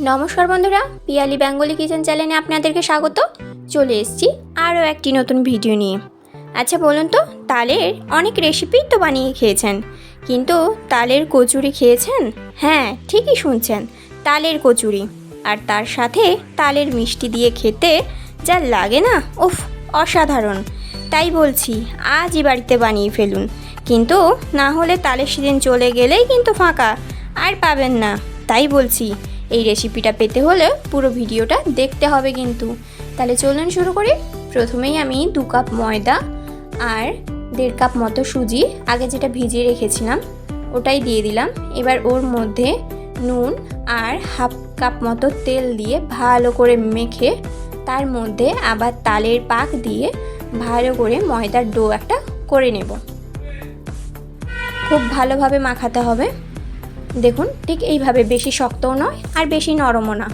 নমস্কার বন্ধুরা, Piyali Bengali kitchen চ্যানেলে আপনাদেরকে স্বাগত। চলে এসেছি আরও একটি নতুন ভিডিও নিয়ে। আচ্ছা বলুন তো, তালের অনেক রেসিপি তো বানিয়ে খেয়েছেন। কিন্তু তালের কচুরি খেয়েছেন? হ্যাঁ ঠিকই শুনছেন, তালের কচুরি। আর তার সাথে তালের মিষ্টি দিয়ে খেতে যা লাগে না, উফ, অসাধারণ। তাই বলছি, আজই বাড়িতে বানিয়ে ফেলুন। কিন্তু না হলে তালের সিজন চলে গেলেই কিন্তু ফাঁকা, আর পাবেন না। তাই বলছি এই রেসিপিটা পেতে হলে পুরো ভিডিওটা দেখতে হবে কিন্তু। তাহলে চলুন শুরু করি। প্রথমেই আমি দু কাপ ময়দা আর দেড় কাপ মতো সুজি। আগে যেটা ভিজিয়ে রেখেছিলাম, ওটাই দিয়ে দিলাম। এবার ওর মধ্যে নুন আর হাফ কাপ মতো তেল দিয়ে ভালো করে মেখে তার মধ্যে আবার তালের পাক দিয়ে ভালো করে ময়দার ডো একটা করে নেব। খুব ভালোভাবে মাখাতে হবে। দেখুন, ঠিক এইভাবে বেশি শক্তও নয় আর বেশি নরমও না।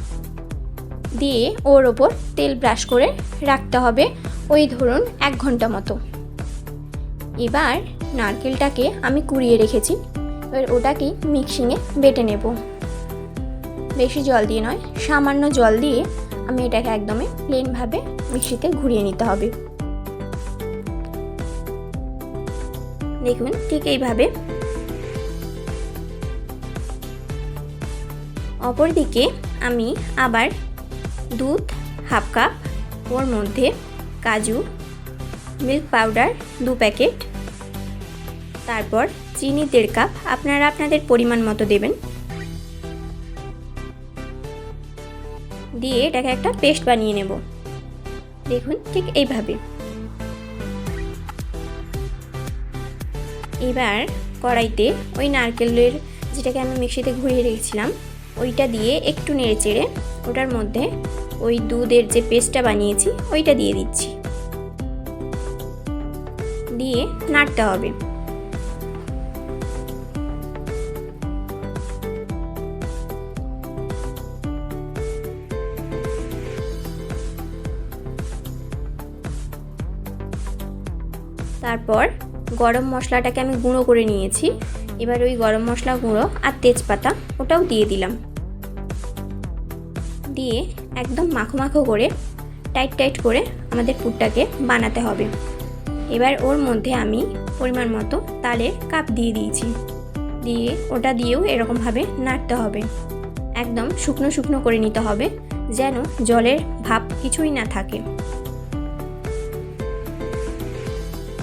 দিয়ে ওর ওপর তেল ব্রাশ করে রাখতে হবে ওই ধরুন এক ঘণ্টা মতো। এবার নারকেলটাকে আমি কুড়িয়ে রেখেছি, এবার ওটাকে মিক্সিংয়ে বেটে নেব। বেশি জল দিয়ে নয়, সামান্য জল দিয়ে আমি এটাকে একদমই প্লেনভাবে মিক্সিতে ঘুরিয়ে নিতে হবে। দেখুন, ঠিক এইভাবে অপরদিকে আমি আবার দুধ, হাফ কাপ, ওর মধ্যে কাজু, মিল্ক পাউডার দু প্যাকেট। তারপর চিনি দেড় কাপ, আপনারা আপনাদের পরিমাণ মতো দেবেন। দিয়ে এটাকে একটা পেস্ট বানিয়ে নেব। দেখুন ঠিক এইভাবে। এবার কড়াইতে ওই নারকেলের, যেটাকে আমি মিক্সিতে ঘুরিয়ে রেখেছিলাম ওইটা দিয়ে একটু নেড়ে চেড়ে ওটার মধ্যে ওই দুধের যে পেস্টটা বানিয়েছি, ওইটা দিয়ে দিচ্ছি। দিয়ে নাড়তে হবে। তারপর গরম মশলাটাকে আমি গুঁড়ো করে নিয়েছি। এবার ওই গরম মশলা গুঁড়ো আর তেজপাতা ওটাও দিয়ে দিলাম। দিয়ে একদম মাখো মাখো করে, টাইট টাইট করে আমাদের পুরটাকে বানাতে হবে। এবার ওর মধ্যে আমি পরিমাণ মতো তালের কাপ দিয়ে দিয়েছি। দিয়ে ওটা দিয়েও এরকমভাবে নাড়তে হবে। একদম শুকনো শুকনো করে নিতে হবে, যেন জলের ভাব কিছুই না থাকে।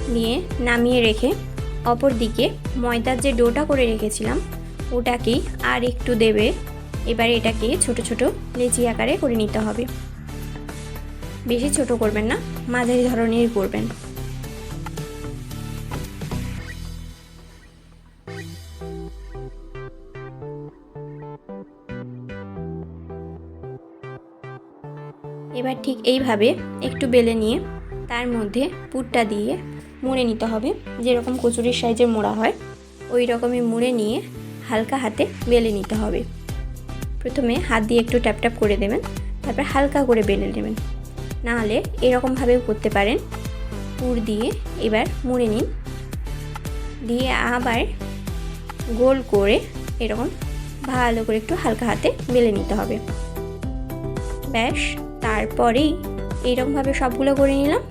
নিয়ে নামিয়ে রেখে অপর দিকে ময়দার যে ডোটা করে রেখেছিলাম, ওটাকেই আর একটু দেবে। এবার এটাকে ছোট ছোট লেচি আকারে করে নিতে হবে। বেশি ছোট করবেন না, মাঝারি ধরনের করবেন। এবার ঠিক এইভাবে একটু বেলে নিয়ে তার মধ্যে পুরটা দিয়ে মুড়ে নিতে হবে। যেরকম কচুরির সাইজের মোড়া হয়, ওই রকমই মুড়ে নিয়ে হালকা হাতে বেলে নিতে হবে। প্রথমে হাত দিয়ে একটু ট্যাপ ট্যাপ করে দেবেন, তারপর হালকা করে বেলে নেবেন। নাহলে এরকমভাবেও করতে পারেন। পুর দিয়ে এবার মুড়ে নিন। দিয়ে আবার গোল করে এরকম ভালো করে একটু হালকা হাতে বেলে নিতে হবে। ব্যাস, তারপরেই এইরকমভাবে সবগুলো করে নিলাম।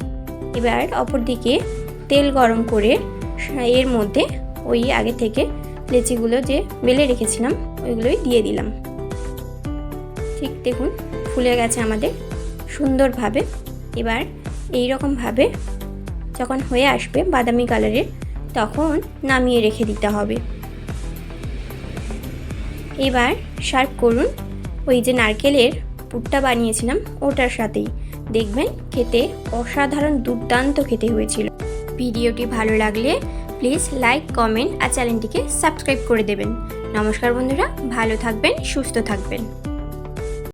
এবার অপর দিকে তেল গরম করে এর মধ্যে ওই আগে থেকে লেচিগুলো যে বেলে রেখেছিলাম, ওইগুলোই দিয়ে দিলাম। ঠিক দেখুন, ফুলে গেছে আমাদের সুন্দরভাবে। এবার এই রকমভাবে যখন হয়ে আসবে বাদামি কালারের, তখন নামিয়ে রেখে দিতে হবে। এবার সার্ভ করুন। ওই যে নারকেলের পুরটা বানিয়েছিলাম, ওটার সাথেই। দেখবেন খেতে অসাধারণ, দুর্দান্ত খেতে হয়েছিল। ভিডিওটি ভালো লাগলে প্লিজ লাইক, কমেন্ট আর চ্যানেলটিকে সাবস্ক্রাইব করে দেবেন। নমস্কার বন্ধুরা, ভালো থাকবেন, সুস্থ থাকবেন।